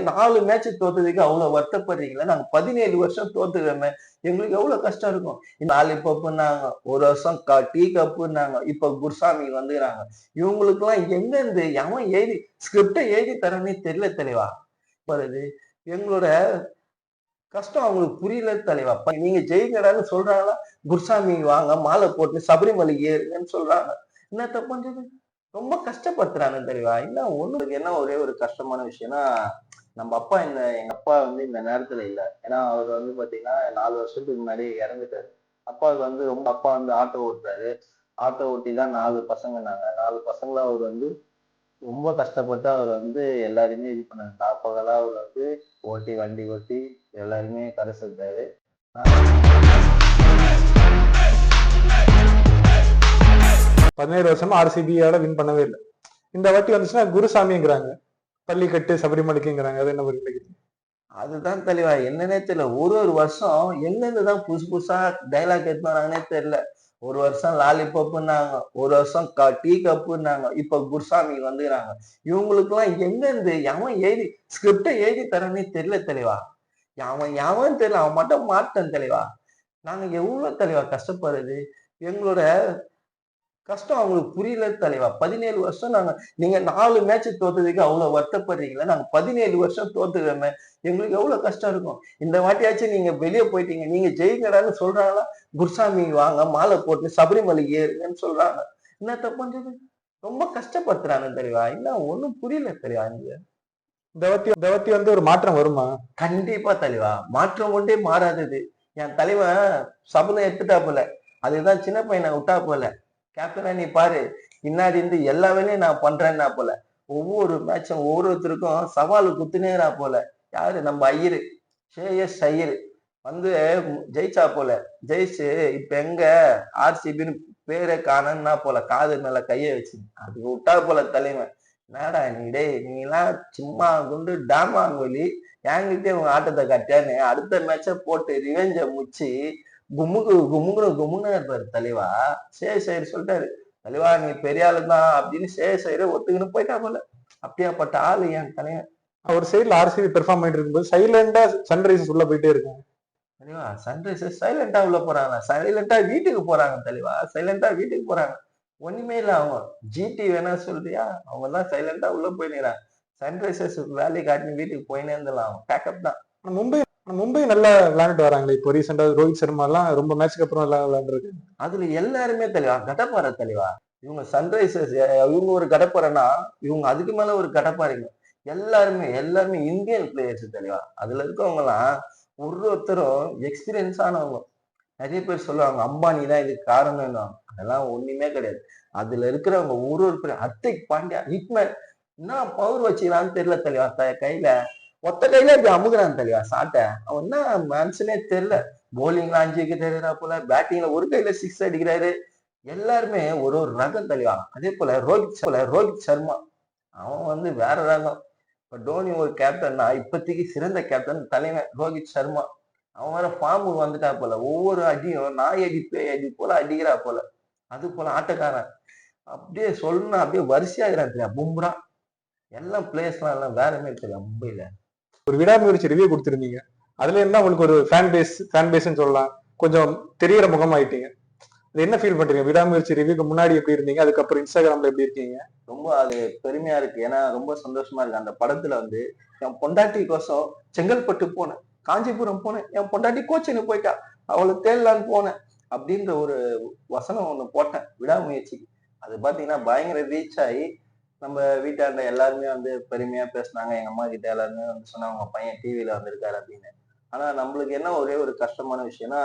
நாலு மேட்ச் தோத்ததுக்கு அவ்வளவு வருத்தப்படுறீங்களா? நாங்க பதினேழு வருஷம் தோத்துக்கிறோமே. எங்களுக்கு எவ்வளவு கஷ்டம் இருக்கும்? நாலு பப்புனாங்க ஒரு வருஷம் க- டீ கப்புனாங்க இப்ப குருசாமி வந்துக்கிறாங்க. இவங்களுக்கு எல்லாம் எங்க இருந்து எவன் எழுதி ஸ்கிரிப்டை எழுதி தரேன்னே தெரியல தெளிவா. வருது எங்களோட கஷ்டம் அவங்களுக்கு புரியல தலைவா நீங்க ஜெயிங்கடான்னு சொல்றாங்களா? குருசாமி வாங்க மாலை போட்டு சபரிமலை ஏறுங்கன்னு சொல்றாங்க. என்ன தப்பு ரொம்ப கஷ்டப்படுத்துறாங்க தெளிவா. என்ன ஒண்ணு என்ன ஒரே ஒரு கஷ்டமான விஷயம்னா நம்ம அப்பா இந்த எங்க அப்பா வந்து இந்த நேரத்துல இல்ல. ஏன்னா அவர் வந்து பாத்தீங்கன்னா நாலு வருஷத்துக்கு முன்னாடி இறந்துட்டாரு. அப்பாவுக்கு வந்து ரொம்ப அப்பா வந்து ஆட்டோ ஓட்டுறாரு. ஆட்டோ ஓட்டி தான் நாலு பசங்க நாங்க நாலு பசங்கள அவர் வந்து ரொம்ப கஷ்டப்பட்டு அவர் வந்து எல்லாருமே இது பண்ணாரு. தாப்பகலா அவர் வந்து ஓட்டி வண்டி ஓட்டி எல்லாருமே கரை சேர்த்தாரு பதினேழு வருஷமா ஆர்சிபியோட வின் பண்ணவே இல்லை. இந்த வாட்டி வந்துச்சுன்னா குருசாமிங்கிறாங்க. பள்ளிக்கட்டு சபரிமலைக்குங்கிறாங்க. அது என்ன ஒரு அதுதான் தெளிவா. என்னன்னே தெரியல. ஒரு ஒரு வருஷம் எங்கிருந்து தான் புதுசு புதுசா டைலாக் எடுத்து வராங்கன்னே தெரியல. ஒரு வருஷம் லாலிபப்புன்னாங்க ஒரு வருஷம் க டீ கப்புன்னாங்க இப்ப குருசாமி வந்துக்கிறாங்க. இவங்களுக்கு எல்லாம் எங்க இருந்து எவன் எழுதி ஸ்கிரிப்டை எழுதி தரேன்னே தெரியல தெளிவா. அவன் எவன் தெரியல. அவன் மட்டும் மாட்டான் தெளிவா. நாங்க எவ்வளவு தெளிவா கஷ்டப்படுறது? எங்களோட கஷ்டம். அவங்களுக்கு புரியல தலைவா. பதினேழு வருஷம் நாங்க நீங்க நாலு மேட்ச் தோத்ததுக்கு அவ்வளவு வருத்தப்படுறீங்களா? நாங்க பதினேழு வருஷம் தோத்துக்கிறோமே எங்களுக்கு எவ்வளவு கஷ்டம் இருக்கும்? இந்த வாட்டியாச்சும் நீங்க வெளியே போயிட்டீங்க. நீங்க ஜெயிங்கடான்னு சொல்றாங்களா? குருசாமி வாங்க மாலை போட்டு சபரிமலை ஏறுங்கன்னு சொல்றாங்க. என்ன தப்புன்றது ரொம்ப கஷ்டப்படுத்துறாங்க தெரியவா என்ன ஒண்ணும் புரியல தெரியவா இங்க. இந்த வாட்டி வந்து ஒரு மாற்றம் வருமா? கண்டிப்பா தலைவா. மாற்றம் ஒன்றே மாறாதது. என் தலைவன் சபதம் எடுத்துட்டா போல. அதுதான் சின்ன பையனை விட்டா போல. கேப்டனா நீ பாரு பின்னாடி இருந்து எல்லா வேலையும் நான் பண்றேன்னா போல. ஒவ்வொரு மேட்சும் ஒவ்வொருத்தருக்கும் சவால் குத்துனேரா போல. யாரு? நம்ம ஐயரு. ஷேயஸ் ஐயரு. வந்து ஜெயிச்சா போல. ஜெயிச்சு இப்ப எங்க ஆர்சிபின்னு பேரை காணன்னா போல. காது மேல கைய வச்சு. அது விட்டா போல தலைமை என்னடா நீ டேய் நீ எல்லாம் சும்மா குண்டு டாமாங்கோலி என்கிட்டயே உங்க ஆட்டத்தை கட்டியான்னு. அடுத்த மேட்ச போட்டு ரிவெஞ்ச முச்சு கும்முக்கு கும்முக்குன்னு கும்முன்னு இருப்பாரு தலைவா. சரி சரி சொல்லிட்டாரு. தலைவா நீ பெரிய ஆளு தான் அப்படின்னு சரி சரி ஒத்துக்கின்னு போயிட்டா போல. அப்படியாப்பட்ட ஆளு என் தலைவன். ஒரு சைடுல ஆர்சிபி பெர்ஃபார்ம் பண்ணிட்டு இருக்கும்போது சைலண்டா சன்ரைசர்ஸ் உள்ள போயிட்டே இருக்கும். தெளிவா சன்ரைசர்ஸ் சைலண்டா உள்ள போறாங்க. சைலண்டா வீட்டுக்கு போறாங்க தெளிவா சைலண்டா வீட்டுக்கு போறாங்க. ஒண்ணுமே இல்ல அவங்க. ஜிடி வேணா சொல்றியா? அவங்க தான் சைலண்டா உள்ள போயிடுறாங்க. சன்ரைசர்ஸ் வேலையை காட்டினு வீட்டுக்கு போயினே இருந்தலாம் அவங்க பேக்கப் தான் மும்பை மும்பை நல்லா விளையாண்டுட்டு வராங்களே இப்போ ரீசெண்டா ரோஹித் சர்மா எல்லாம் ரொம்ப மேட்ச்க்கு அப்புறம் நல்லா விளையாண்டுருக்கு. அதுல எல்லாருமே தெளிவா கடப்பாறை தெளிவா இவங்க சன்ரைசர்ஸ் இவங்க ஒரு கடப்பாறைனா இவங்க அதுக்கு மேல ஒரு கடப்பாறைங்க. எல்லாருமே எல்லாருமே இந்தியன் பிளேயர்ஸ் தெளிவா அதுல இருக்கவங்க எல்லாம் ஒரு ஒருத்தரும் எக்ஸ்பீரியன்ஸ் ஆனவங்க. நிறைய பேர் சொல்லுவாங்க அம்பானி தான் இதுக்கு காரணம் அதெல்லாம் ஒண்ணுமே கிடையாது. அதுல இருக்கிறவங்க ஒரு ஒரு பேர் ஹர்திக் பாண்டியா ஹிட்மேன் என்ன பவர் வச்சுக்கலான்னு தெரியல தெளிவா த- கையில? ஒத்த கையில இப்படி அமுகுறான் தெளிவா சாட்டை. அவன் என்ன மனுஷனே தெரியல. போலிங்ல அஞ்சு விக்கெட் போல பேட்டிங்ல ஒரு கையில சிக்ஸ் அடிக்கிறாரு. எல்லாருமே ஒரு ஒரு ரகம் தெளிவா அதே போல ரோஹித் போல ரோஹித் சர்மா. அவன் வந்து வேற ரகம். இப்ப டோனி ஒரு கேப்டன்னா இப்போதைக்கு சிறந்த கேப்டன் தலைவன் ரோஹித் சர்மா. அவன் வேற ஃபார்ம் வந்துட்டா போல. ஒவ்வொரு அடியும் நாய் அடி பேய் அடி போல அடிக்கிறா போல. அது போல ஆட்டக்காரன். அப்படியே சொல்லணும் அப்படியே வரிசையாகிறான் தெரியா பும்ரா. எல்லாம் பிளேஸ்லாம் எல்லாம் வேற மாதிரி தெரியும் மும்பைல ஒரு விடாமுயற்சி ரிவ்யூ கொடுத்துருந்தீங்க. அதுல இருந்தா உங்களுக்கு ஒரு ஃபேன் பேஸ் ஃபேன் பேஸ்னு சொல்லலாம். கொஞ்சம் தெரியற முகமாயிட்டீங்க. அது என்ன ஃபீல் பண்றீங்க? விடாமுயற்சி ரிவ்யூக்கு முன்னாடி எப்படி இருந்தீங்க? அதுக்கப்புறம் இன்ஸ்டாகிராம்ல எப்படி இருக்கீங்க? ரொம்ப அது பெருமையா இருக்கு. ஏன்னா ரொம்ப சந்தோஷமா இருக்கு. அந்த படத்துல வந்து என் பொண்டாட்டி கோசம் செங்கல்பட்டு போனேன். காஞ்சிபுரம் போனேன். என் பொண்டாட்டி கோச்சின்னு போயிட்டா. அவளை தேடலான்னு போனேன். அப்படின்ற ஒரு வசனம் ஒண்ணு போட்டேன். விடாமுயற்சிக்கு அது பாத்தீங்கன்னா பயங்கர ரீச் ஆகி நம்ம வீட்டாண்ட எல்லாருமே வந்து பெருமையா பேசுனாங்க. எங்க அம்மா கிட்ட எல்லாருமே வந்து சொன்னாங்க உங்க பையன் டிவியில வந்திருக்காரு அப்படின்னு. ஆனா நம்மளுக்கு என்ன ஒரே ஒரு கஷ்டமான விஷயம்னா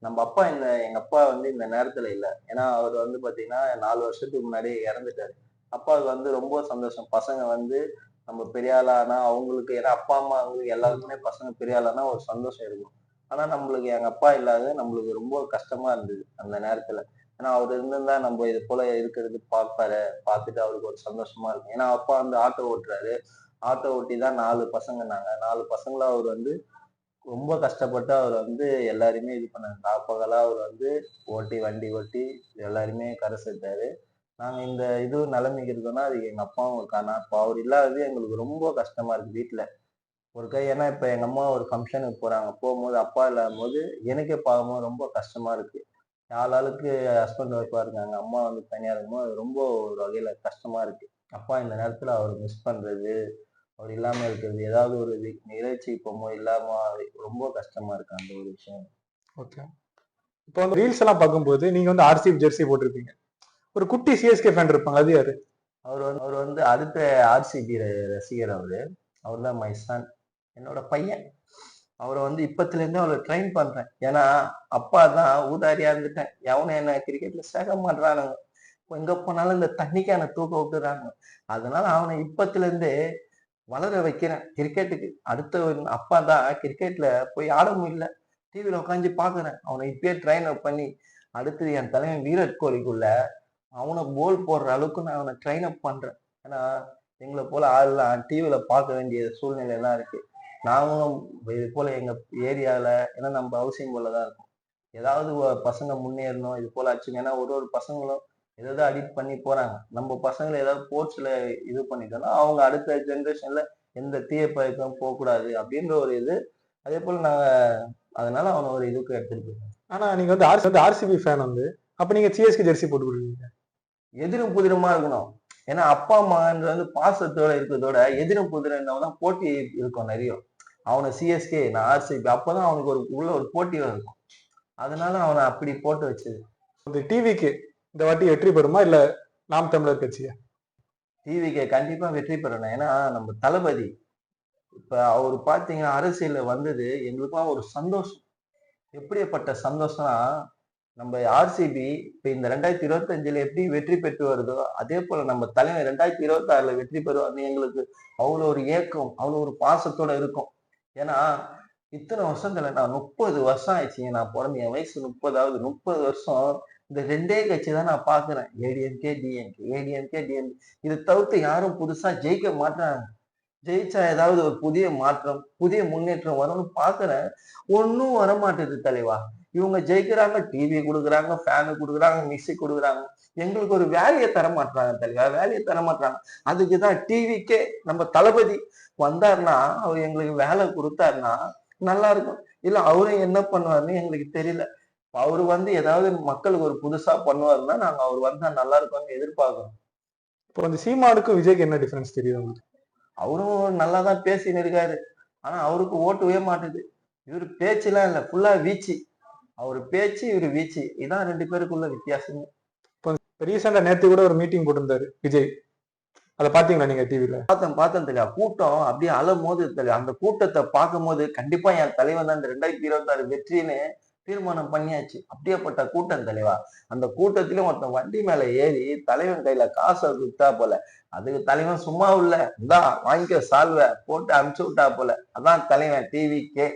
நம்ம அப்பா இந்த எங்க அப்பா வந்து இந்த நேரத்துல இல்ல. ஏன்னா அவர் வந்து பாத்தீங்கன்னா நாலு வருஷத்துக்கு முன்னாடியே இறந்துட்டாரு. அப்பாவுக்கு வந்து ரொம்ப சந்தோஷம். பசங்க வந்து நம்ம பெரிய ஆளானா அவங்களுக்கு ஏன்னா அப்பா அம்மா அவங்களுக்கு எல்லாருக்குமே பசங்க பெரிய ஆளானா ஒரு சந்தோஷம் இருக்கும். ஆனா நம்மளுக்கு எங்க அப்பா இல்லாத நம்மளுக்கு ரொம்ப கஷ்டமா இருந்தது அந்த நேரத்துல. ஏன்னா அவர் இருந்திருந்தா நம்ம இது போல இருக்கிறது பார்ப்பாரு. பார்த்துட்டு அவருக்கு ஒரு சந்தோஷமா இருக்கும். ஏன்னா அப்பா வந்து ஆட்டோ ஓட்டுறாரு. ஆட்டோ ஓட்டி தான் நாலு பசங்க நாங்க. நாலு பசங்கள அவர் வந்து ரொம்ப கஷ்டப்பட்டு அவர் வந்து எல்லாருமே இது பண்ணாங்க ராப்பகலா அவர் வந்து ஓட்டி வண்டி ஓட்டி எல்லாருமே கரை சேர்த்தாரு. நாங்க இந்த இது நிலைமைக்கு இருக்கோம்னா அது எங்க அப்பாவும் காரணம் இப்போ அவர் இல்லாதது எங்களுக்கு ரொம்ப கஷ்டமா இருக்கு வீட்டுல ஒரு கை ஏன்னா இப்ப எங்க அம்மா ஒரு ஃபங்க்ஷனுக்கு போறாங்க. போகும்போது அப்பா இல்லாத போது எனக்கே பார்க்கும்போது ரொம்ப கஷ்டமா இருக்கு. ஆள் ஆளுக்கு ஹஸ்பண்ட் ஒய்ஃபா இருக்காங்க. அம்மா வந்து தனியா இருக்கும்போது அது ரொம்ப ஒரு வகையில கஷ்டமா இருக்கு. அப்பா இந்த நேரத்துல அவர் மிஸ் பண்றது அவர் இல்லாம இருக்கிறது ஏதாவது ஒரு வி- நிகழ்ச்சி போகும்போது இல்லாம ரொம்ப கஷ்டமா இருக்கு அந்த ஒரு விஷயம். ஓகே இப்போ வந்து ரீல்ஸ் எல்லாம் பார்க்கும்போது நீங்க வந்து ஆர்சிபி ஜெர்சி போட்டிருப்பீங்க. ஒரு குட்டி சிஎஸ்கே ஃபேன் இருப்பாங்க. அது யாரு? அவர் வந்து அவர் வந்து அடுத்த ஆர்சிபி ரசிகர் அவரு. அவர் தான் மை சன் என்னோட பையன். அவரை வந்து இப்போத்துலேருந்தே அவரை ட்ரெயின் பண்றேன். ஏன்னா அப்பா தான் ஊதாரியா இருந்துட்டேன் எவனை என்ன கிரிக்கெட்ல சேர்க்க மாட்றானுங்க. எங்க போனாலும் இந்த தண்ணிக்கான தூக்க விட்டுறாங்க அதனால அவனை இப்பத்திலேருந்தே வளர வைக்கிறேன் கிரிக்கெட்டுக்கு அடுத்த அப்பா தான் கிரிக்கெட்ல போய் ஆட முடியல. டிவியில உட்காந்து பாக்குறேன் அவனை இப்பயே ட்ரெயின் அப் பண்ணி அடுத்தது என் தலைவன் விராட் கோலிக்குள்ள அவனை போல் போடுற அளவுக்கு நான் அவனை ட்ரெயின் அப் பண்றேன். ஏன்னா எங்களை போல ஆள்லாம் டிவியில பார்க்க வேண்டிய சூழ்நிலை எல்லாம் இருக்கு. நாங்களும் இது போல எங்க ஏரியால ஏன்னா நம்ம ஹவுசிங் போல தான் இருக்கும். ஏதாவது பசங்க முன்னேறணும் இது போல ஆச்சுங்க ஏன்னா ஒரு ஒரு பசங்களும் ஏதாவது அடிட் பண்ணி போறாங்க. நம்ம பசங்களை ஏதாவது ஸ்போர்ட்ஸ்ல இது பண்ணிட்டோம்னா அவங்க அடுத்த ஜென்ரேஷன்ல எந்த தீய பழக்கம் போகக்கூடாது அப்படின்ற ஒரு இது. அதே போல நாங்க அதனால அவனை ஒரு இதுக்கு எடுத்துட்டு போயிருக்கோம் ஆனா நீங்க வந்து ஆர்சி வந்து ஆர்சிபி ஃபேன் வந்து அப்ப நீங்க சிஎஸ்கே ஜெர்சி போட்டு கொடுப்பீங்க எதிரும் புதிருமா இருக்கணும். ஏன்னா அப்பா அம்மான்றது வந்து பாசத்தோட இருக்கிறதோட எதிரும் புதிரம் தான் போட்டி இருக்கும் நிறைய. அவனை சிஎஸ்கே நான் ஆர்சிபி அப்பதான் அவனுக்கு ஒரு உள்ள ஒரு போட்டி இருக்கும் அதனால அவனை அப்படி போட்டு வச்சது. இந்த டிவிக்கு இந்த வாட்டி வெற்றி பெறுமா? இல்ல நாம் தமிழர் கட்சியா? டிவிக்கு கண்டிப்பா வெற்றி பெறணும். ஏன்னா நம்ம தளபதி இப்ப அவர் பாத்தீங்கன்னா அரசியல்ல வந்தது எங்களுக்கும் ஒரு சந்தோஷம். எப்படிப்பட்ட சந்தோஷம்னா நம்ம ஆர்சிபி இப்ப இந்த ரெண்டாயிரத்தி இருபத்தஞ்சுல எப்படி வெற்றி பெற்று வருதோ அதே போல நம்ம தலைவர் ரெண்டாயிரத்தி இருபத்தி ஆறுல வெற்றி பெறுவார்னு எங்களுக்கு அவ்வளோ ஒரு ஏக்கம் அவ்வளோ ஒரு பாசத்தோட இருக்கும். ஏன்னா இத்தனை வருஷத்துல நான் முப்பது வருஷம் ஆயிடுச்சுங்க நான் பிறந்த என் வயசு முப்பதாவது முப்பது வருஷம் இந்த ரெண்டே கட்சி தான் நான் பாக்குறேன். ஏடிஎம்கே டிஎம்கே ஏடிஎம்கே டிஎம்கே இதை தவிர்த்து யாரும் புதுசா ஜெயிக்க மாட்டாங்க. ஜெயிச்சா ஏதாவது ஒரு புதிய மாற்றம் புதிய முன்னேற்றம் வரும்னு பாக்குறேன். ஒன்னும் வரமாட்டேது தலைவா. இவங்க ஜெயிக்கிறாங்க டிவி கொடுக்குறாங்க ஃபேனு கொடுக்குறாங்க மிக்சி கொடுக்குறாங்க. எங்களுக்கு ஒரு வேலையை தர மாட்டாங்க தலைவா வேலையை தர மாட்டாங்க அதுக்குதான் டிவிக்கே நம்ம தளபதி வந்தாருன்னா அவர் எங்களுக்கு வேலை கொடுத்தாருன்னா நல்லா இருக்கும். இல்ல அவரும் என்ன பண்ணுவாருன்னு எங்களுக்கு தெரியல. அவரு வந்து ஏதாவது மக்களுக்கு ஒரு புதுசா பண்ணுவாருன்னா நாங்க அவர் வந்தா நல்லா இருக்கும்னு எதிர்பார்க்கிறோம். இப்போ வந்து சீமானுக்கும் விஜய்க்கு என்ன டிஃபரன்ஸ் தெரியுது உங்களுக்கு? அவரும் நல்லா தான் பேசின்னு இருக்காரு. ஆனா அவருக்கு ஓட்டுவே மாட்டுது. இவர் பேச்சுலாம் இல்ல ஃபுல்லா வீச்சு. அவர் பேச்சு இவர் வீச்சு. இதான் ரெண்டு பேருக்குள்ள வித்தியாசமே. ரீசெண்டா நேத்து கூட ஒரு மீட்டிங் போட்டிருந்தாரு விஜய். அதை பாத்தீங்களா நீங்க டிவில பார்த்தேன் பார்த்தேன் தெரியா. கூட்டம் அப்படியே அலம் போது தெரியா. அந்த கூட்டத்தை பார்க்கும் போது கண்டிப்பா என் தலைவன் தான் இந்த ரெண்டாயிரத்தி இருபத்தி ஆறு வெற்றின்னு தீர்மானம் பண்ணியாச்சு. அப்படியேப்பட்ட கூட்டம் தலைவா. அந்த கூட்டத்திலும் ஒருத்தன் வண்டி மேல ஏறி தலைவன் கையில காசை விட்டா போல. அதுக்கு தலைவன் சும்மா இல்ல. இந்தா வாங்கிக்க சால்வை போட்டு அனுப்பிச்சு விட்டா போல. அதான் தலைவன் டிவி கே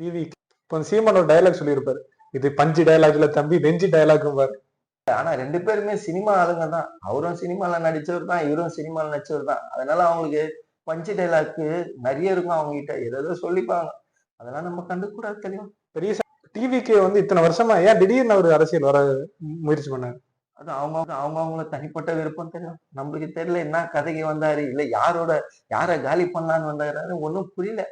டிவி இப்போ சீமான் ஒரு டயலாக் சொல்லியிருப்பாரு. இது பஞ்சு டயலாக் இல்ல தம்பி நெஞ்சு டயலாக் பாரு. ஆனா ரெண்டு பேருமே சினிமா ஆளுங்க தான் அவரும் சினிமால நடிச்சவர் தான் இவரும் சினிமால நடிச்சவர் தான். அதனால அவங்களுக்கு பஞ்சு டைலாக்கு நிறைய இருக்கும் அவங்க கிட்ட ஏதோ சொல்லிப்பாங்க. அதெல்லாம் நம்ம கண்டுக்கூடாது தெரியும்? டிவிக்கு வந்து இத்தனை வருஷமா ஏன் திடீர்னு அவர் அரசியல் வர முயற்சி பண்ணாரு? அது அவங்க அவங்க அவங்கள தனிப்பட்ட விருப்பம் தெரியும். நம்மளுக்கு தெரியல என்ன கதைக்கு வந்தாரு இல்ல யாரோட யாரை காலி பண்ணலான்னு வந்தாரு. ஒன்றும் புரியல.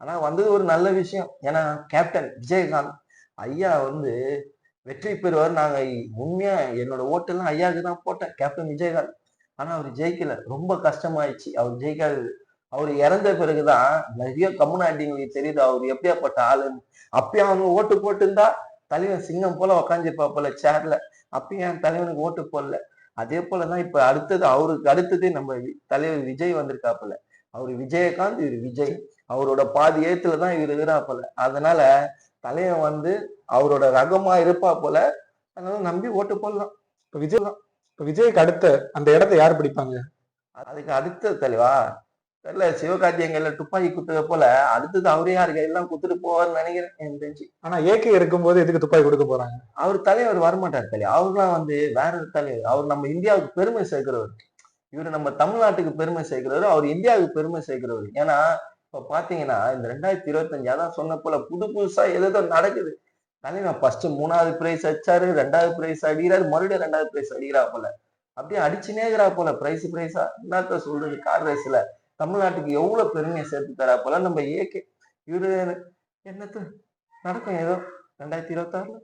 ஆனா வந்தது ஒரு நல்ல விஷயம். ஏன்னா கேப்டன் விஜயகாந்த் ஐயா வந்து வெற்றி பெறுவார். நாங்க உண்மையா என்னோட ஓட்டெல்லாம் ஐயாவுக்கு தான் போட்டேன். கேப்டன் விஜயகாந்த். ஆனா அவர் ஜெயிக்கல. ரொம்ப கஷ்டமாயிடுச்சு. அவர் ஜெயிக்காதது அவர் இறந்த பிறகுதான் நிறைய கம்யூனாட்டிங்களுக்கு தெரியுது. அவர் எப்படியாப்பட்ட ஆளுன்னு அப்பயும் அவங்க ஓட்டு போட்டிருந்தா தலைவன் சிங்கம் போல உக்காந்துப்பா சேர்ல அப்பயும் என் தலைவனுக்கு ஓட்டு போடல. அதே போலதான் இப்ப அடுத்தது அவருக்கு அடுத்தது நம்ம தலைவர் விஜய் வந்திருக்காப்புல அவரு விஜயகாந்த் இவர் விஜய். அவரோட பாதி ஏத்துல தான் இவர் இருக்கிறாப்புல அதனால தலைவன் வந்து அவரோட ரகமா இருப்பா போல அதனால நம்பி ஓட்டு போடலாம். இப்போ விஜய் இப்போ விஜய்க்கு அடுத்த அந்த இடத்த யார் பிடிப்பாங்க? அதுக்கு அடுத்த தலைவா தெரியல சிவகார்த்தியங்கள்ல துப்பாக்கி குத்துற போல அடுத்தது அவரே யாரு? கையெல்லாம் குத்துட்டு போவார்னு நினைக்கிறேன் எனக்கு தெரிஞ்சு. ஆனா ஏகே இருக்கும்போது எதுக்கு துப்பாக்கி கொடுக்க போறாங்க? அவர் தலைவர் வரமாட்டார் தலைவர் அவர்லாம் வந்து வேற ஒரு தலைவர். அவர் நம்ம இந்தியாவுக்கு பெருமை சேர்க்கிறவர். இவர் நம்ம தமிழ்நாட்டுக்கு பெருமை சேர்க்கிறவர். அவர் இந்தியாவுக்கு பெருமை சேர்க்கிறவர். ஏன்னா இப்போ பார்த்தீங்கன்னா இந்த ரெண்டாயிரத்தி இருபத்தஞ்சு அதான் சொன்ன போல புது புதுசாக ஏதோ நடக்குது. தலைவர் ஃபர்ஸ்ட் மூணாவது பிரைஸ் அடிச்சாரு ரெண்டாவது பிரைஸ் அடிக்கிறாரு மறுபடியும் ரெண்டாவது பிரைஸ் அடிக்கிறா போல. அப்படியே அடிச்சுனே இருக்கிறா போல பிரைஸ் பிரைஸா என்னத்த சொல்றது? கார் ரேஸ்ல தமிழ்நாட்டுக்கு எவ்வளவு பெருமையை சேர்த்து தரா போல நம்ம ஏகே இவரு என்னத்து நடக்கும் ஏதோ? ரெண்டாயிரத்தி இருபத்தாறுல?